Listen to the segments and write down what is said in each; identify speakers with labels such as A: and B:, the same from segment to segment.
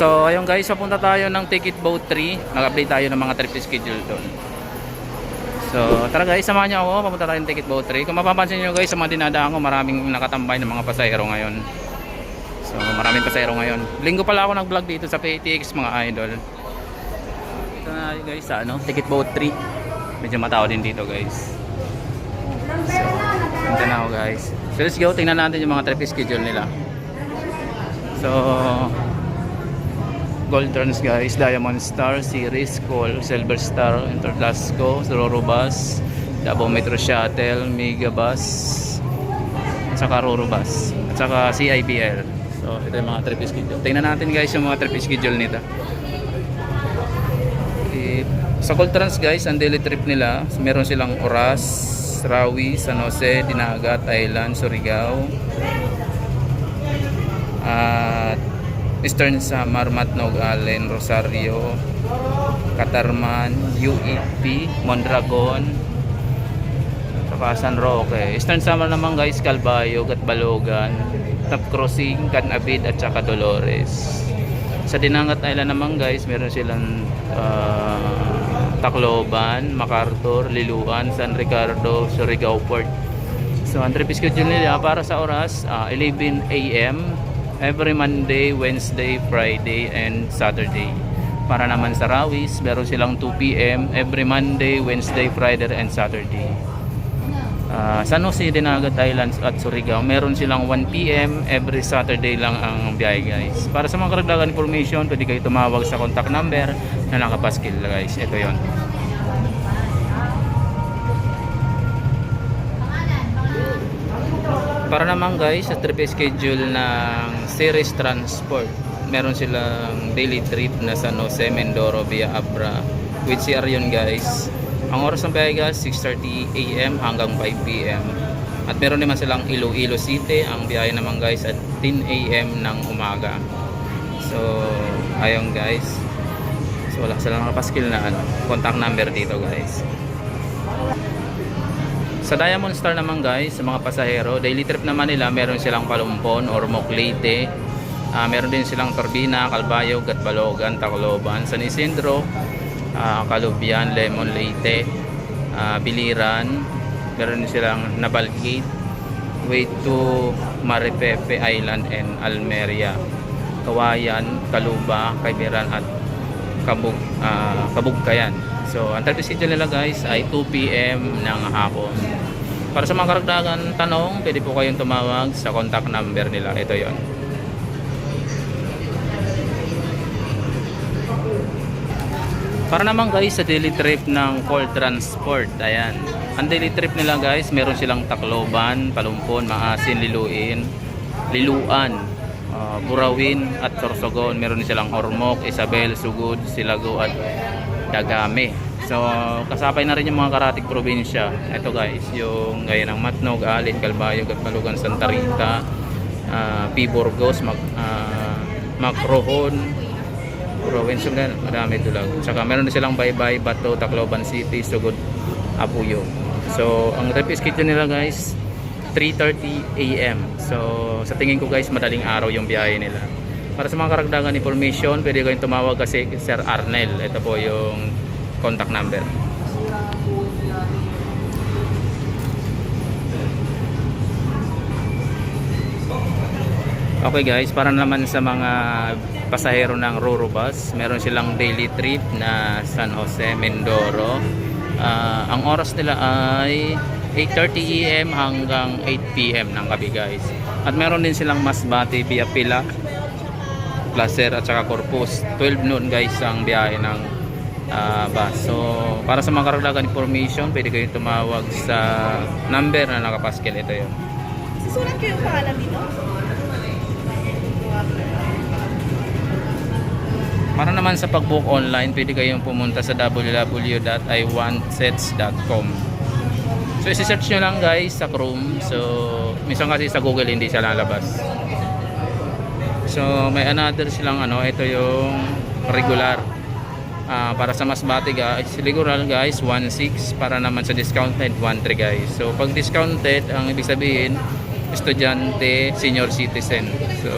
A: So, ayun guys, papunta tayo ng Ticket Boat 3. Nag-update tayo ng mga trip schedule doon. So, tara guys, samahan niyo ako. Papunta tayo ng Ticket Boat 3. Kung mapapansin niyo guys, sa mga dinadaan ko, maraming nakatambay ng mga pasahero ngayon. So, maraming pasahero ngayon. Linggo pala ako nag-vlog dito sa PTX mga idol. Ito na guys sa ano, Ticket Boat 3. Medyo matao din dito guys. So, punta na ako guys. So, let's go. Tingnan natin yung mga trip schedule nila. So, Gold Trans guys, Diamond Star, Series, Call, Silver Star, Interlasco, Roro Bus, Davao Metro Shuttle, Mega Bus, at saka Roro Bus, at saka CIPL. So, ito yung mga trip schedule. Tingnan natin guys yung mga trip schedule nito. Eh, sa Gold Trans guys, ang daily trip nila, meron silang Oras, Rawi, San Jose, Dinagat, Island, Surigao, at Eastern Samar, Matnog, Allen, Rosario, Katarman, UEP, Mondragon, saka San Roque. Eastern Samar naman guys, Calbayog at Balogan, Top Crossing, Canabid at saka Dolores. Sa Dinangat Island naman guys, meron silang ah, Tacloban, MacArthur, Liluan, San Ricardo, Surigao Port. So, ang trip schedule nila para sa oras, ah, 11 a.m. every Monday, Wednesday, Friday, and Saturday. Para naman sa Rawis, meron silang 2 p.m. every Monday, Wednesday, Friday, and Saturday. Ah, San Jose, Dinagat Islands at Surigao, meron silang 1 p.m. every Saturday lang ang biyahe guys. Para sa mga karagdagan information, pwede kayo tumawag sa contact number na nakapaskil guys. Ito yon. Para naman guys, sa trip schedule ng Series Transport, meron silang daily trip na San Jose, Mindoro via Abra with CR yun guys. Ang oras ng biyahe guys, 6.30 a.m. hanggang 5 p.m. At meron naman silang Iloilo City, ang biyahe naman guys at 10 a.m. ng umaga. So, ayun guys. So, wala silang nakapaskil na ano, contact number dito guys. Sa Diamond Star naman guys, sa mga pasahero, daily trip naman nila, meron silang Palumpon or Moclete. Ah, meron din silang Torbina, Calbayog, Gatbalogan, Tacloban, San Isidro, ah, Calubian, Lemon Leyte, ah, Biliran. Meron din silang Nabalgate, way to Maripepe Island and Almeria. Kawayan, Kaluba, Kaibiran at Kabug, ah, Kabugkayan. So, ang target schedule nila guys ay 2 p.m. ng hapon. Para sa mga karagdagan tanong, pwede po kayong tumawag sa contact number nila. Ito yon. Para naman guys sa daily trip ng Call Transport. Ayan. Ang daily trip nila guys, meron silang Tacloban, Palumpon, Maasin, Liluin, Liluan, uh, Burawin at Sorsogon. Meron silang Ormoc, Isabel, Sugod, Silago at Dagame. So, kasapay na rin yung mga karatig probinsya. Ito guys, yung gaya ng Matnog, Alin, Calbayog at Malugan, Santa Rita, uh, P. Burgos, Mag, uh, Macrohon, province yung ganun, madami dulag. Saka meron din silang Baybay, Bato, Tacloban City, Sugod, Apuyo. So, ang trip schedule nila guys, 3.30 a.m. So, sa tingin ko guys, madaling araw yung biyahe nila. Para sa mga karagdagan information, pwede kayong tumawag kasi Sir Arnel. Ito po yung contact number. Okay guys, para naman sa mga pasahero ng Roro Bus, meron silang daily trip na San Jose, Mindoro. Ah, ang oras nila ay 8.30 am hanggang 8 pm ng gabi guys. At meron din silang Masbate via Pila, Placer at saka Corpus. 12 noon guys ang biyahe ng ah, bus. So, para sa mga karagdagan information, pwede kayo tumawag sa number na nakapaskil. Ito yun.
B: Susulat ko yung pangalan dito?
A: Para naman sa pag-book online, pwede kayong pumunta sa www.iwantsets.com So, isi-search nyo lang guys sa Chrome. So, minsan kasi sa Google hindi siya lalabas. So, may another silang ano, ito yung regular. Ah, para sa Masbate guys, regular guys, 1.6. Para naman sa discounted, 1.3 guys. So, pag discounted, ang ibig sabihin, estudyante, senior citizen. So,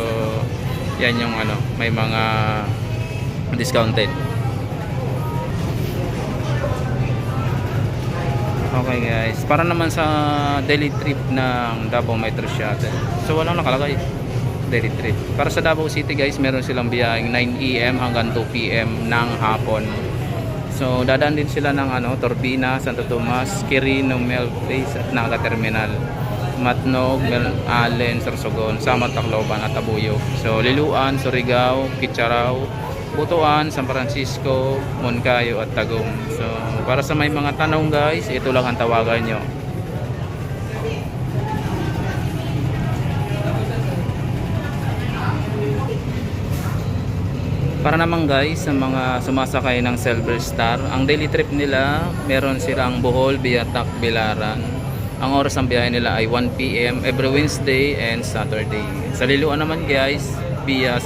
A: yan yung ano, may mga discounted. Okay guys, para naman sa daily trip ng Davao Metro Shuttle. So walang nakalagay trip. Para sa Davao City guys, meron silang biyaheng 9 AM hanggang 2 PM ng hapon. So dadaan din sila ng ano, Torbina, Santo Tomas, Quirino, Mel Place at Naga Terminal. Matnog, Mel Allen, Sorsogon, Samar, Tacloban at Abuyog. So Liluan, Surigao, Kitcharaw, Butuan, San Francisco, Moncayo at Tagum. So para sa may mga tanong guys, ito lang ang tawagan nyo. Para naman guys sa mga sumasakay ng Silver Star, ang daily trip nila meron silang Bohol via Tak Bilaran. Ang oras ng biyahe nila ay 1 PM every Wednesday and Saturday. Sa Liluan naman guys, via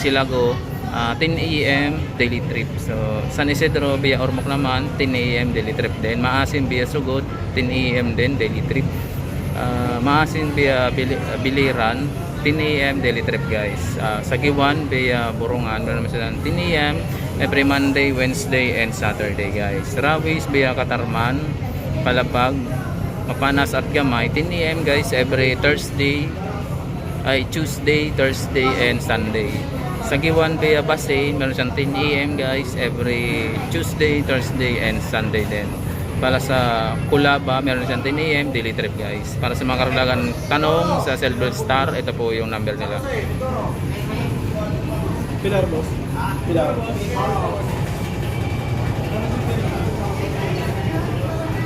A: Silago, ah, 10 AM daily trip. So San Isidro via Ormoc naman 10 AM daily trip din. Maasin via Sugod 10 AM din daily trip. Ah, Maasin via Bil- Biliran 10 a.m. daily trip guys. Uh, sa Giwan via Burungan, meron naman silang 10 a.m. every Monday, Wednesday, and Saturday guys. Rawis via Katarman, Palapag, Mapanas at Gamay, 10 a.m. guys every Thursday, ay Tuesday, Thursday, and Sunday. Sa Giwan via Basin, meron siyang 10 a.m. guys every Tuesday, Thursday, and Sunday din. Para sa Kulaba, meron siyang 10 a.m. daily trip guys. Para sa mga karagdagan tanong sa Silver Star, ito po yung number nila.
C: Pilar boss. Pilar.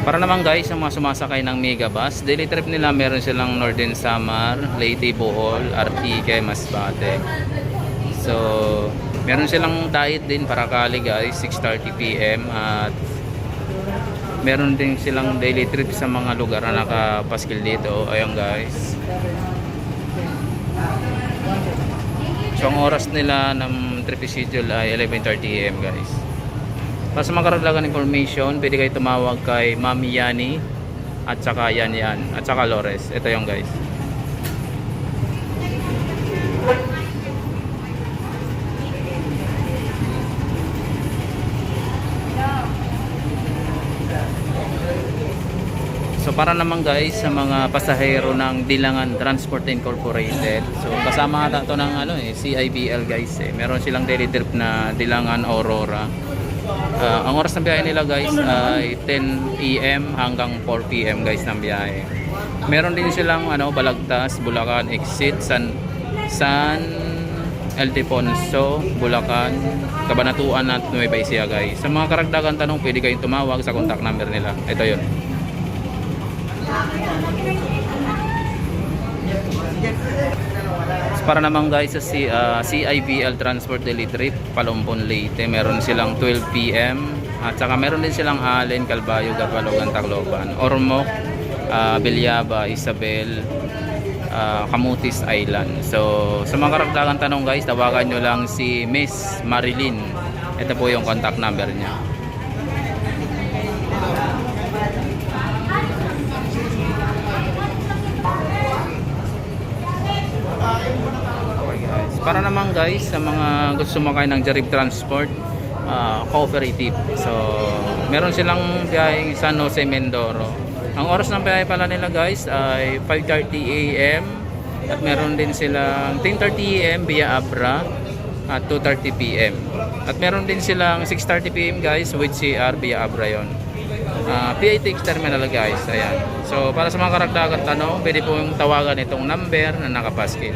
A: Para naman guys, sa mga sumasakay ng Megabus, daily trip nila meron silang Northern Samar, Leyte, Bohol, Artique, Masbate. So, meron silang diet din para kali guys, 6.30pm at meron din silang daily trip sa mga lugar na nakapaskil dito. Ayun guys. So, ang oras nila ng trip schedule ay 11.30am guys. Para sa mga information, pwede kayo tumawag kay Mami Yani at saka Yan Yan at saka Lores. Ito yung guys. Para naman guys sa mga pasahero ng Dilangan Transport Incorporated. So kasama ata to ng ano eh CIBL guys eh. Meron silang daily trip na Dilangan Aurora. Ah, ang oras ng biyahe nila guys ay 10 AM hanggang 4 PM guys ng biyahe. Meron din silang ano Balagtas, Bulacan exit San San Ildefonso, Bulacan, Cabanatuan at Nueva Ecija guys. Sa mga karagdagan tanong pwede kayong tumawag sa contact number nila. Ito 'yon. Para naman guys sa C, ah, CIBL Transport Daily Trip, Palumpon Leyte, meron silang 12 PM at saka meron din silang Allen, Calbayo, Garbalogan, Tacloban, Ormoc, ah, Bilyaba, Isabel, Camutis Island. So sa mga karagdagan tanong guys, tawagan nyo lang si Miss Marilyn. Ito po yung contact number niya. Para naman guys sa mga gusto sumakay ng Jarib Transport ah, cooperative. So, meron silang biyaheng San Jose Mindoro. Ang oras ng biyahe pala nila guys ay 5:30 AM at meron din silang 10:30 AM via Abra at 2:30 PM. At meron din silang 6:30 PM guys with CR via Abra yon. Ah, PITX terminal guys. Ayan. So para sa mga karagdagan tanong, pwede pong tawagan itong number na nakapaskil.